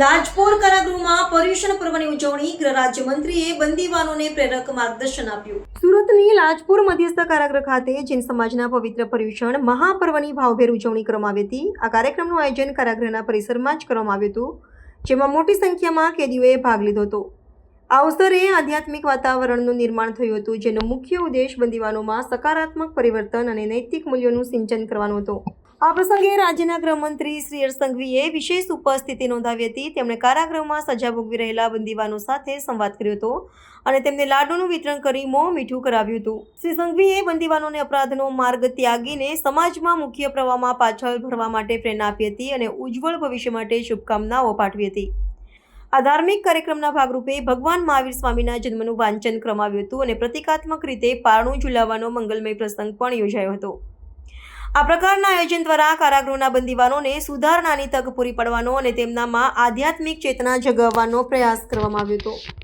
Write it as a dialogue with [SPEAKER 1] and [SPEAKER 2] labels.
[SPEAKER 1] લાજપોર કારાગૃહમાં પર્યુષણ પર્વની ઉજવણી ગૃહ રાજ્યમંત્રીએ બંદીવાનોને પ્રેરક માર્ગદર્શન આપ્યું. સુરતની લાજપુર મધ્યસ્થ કારાગૃહ ખાતે જૈન સમાજના પવિત્ર પર્યુષણ મહાપર્વની ભાવભેર ઉજવણી કરવામાં આવી હતી. આ કાર્યક્રમનું આયોજન કારાગૃહના પરિસરમાં જ કરવામાં આવ્યું હતું, જેમાં મોટી સંખ્યામાં કેદીઓએ ભાગ લીધો હતો. આ અવસરે આધ્યાત્મિક વાતાવરણનું નિર્માણ થયું હતું, જેનો મુખ્ય ઉદ્દેશ બંદીવાનોમાં સકારાત્મક પરિવર્તન અને નૈતિક મૂલ્યોનું સિંચન કરવાનો હતો. આ પ્રસંગે રાજ્યના ગૃહમંત્રી શ્રી અરસંઘવીએ વિશેષ ઉપસ્થિતિ નોંધાવી હતી. તેમણે કારાગૃહમાં સજા ભોગવી રહેલા બંદીવાનો સાથે સંવાદ કર્યો હતો અને તેમને લાડુનું વિતરણ કરી મોં મીઠું કરાવ્યું હતું. શ્રી સંઘવીએ બંદીવાનોને અપરાધનો માર્ગ ત્યાગીને સમાજમાં મુખ્ય પ્રવાહમાં પાછળ ભરવા માટે પ્રેરણા આપી હતી અને ઉજ્જવળ ભવિષ્ય માટે શુભકામનાઓ પાઠવી હતી. આ ધાર્મિક કાર્યક્રમના ભાગરૂપે ભગવાન મહાવીર સ્વામીના જન્મનું વાંચન કરવામાં હતું અને પ્રતિકાત્મક રીતે પારણું ઝુલાવવાનો મંગલમય પ્રસંગ પણ યોજાયો હતો. આ પ્રકારના આયોજન દ્વારા કારાગૃહના બંદીવાનોને સુધારણાની તક પૂરી પાડવાનો અને તેમનામાં આધ્યાત્મિક ચેતના જગાવવાનો પ્રયાસ કરવામાં આવ્યો હતો.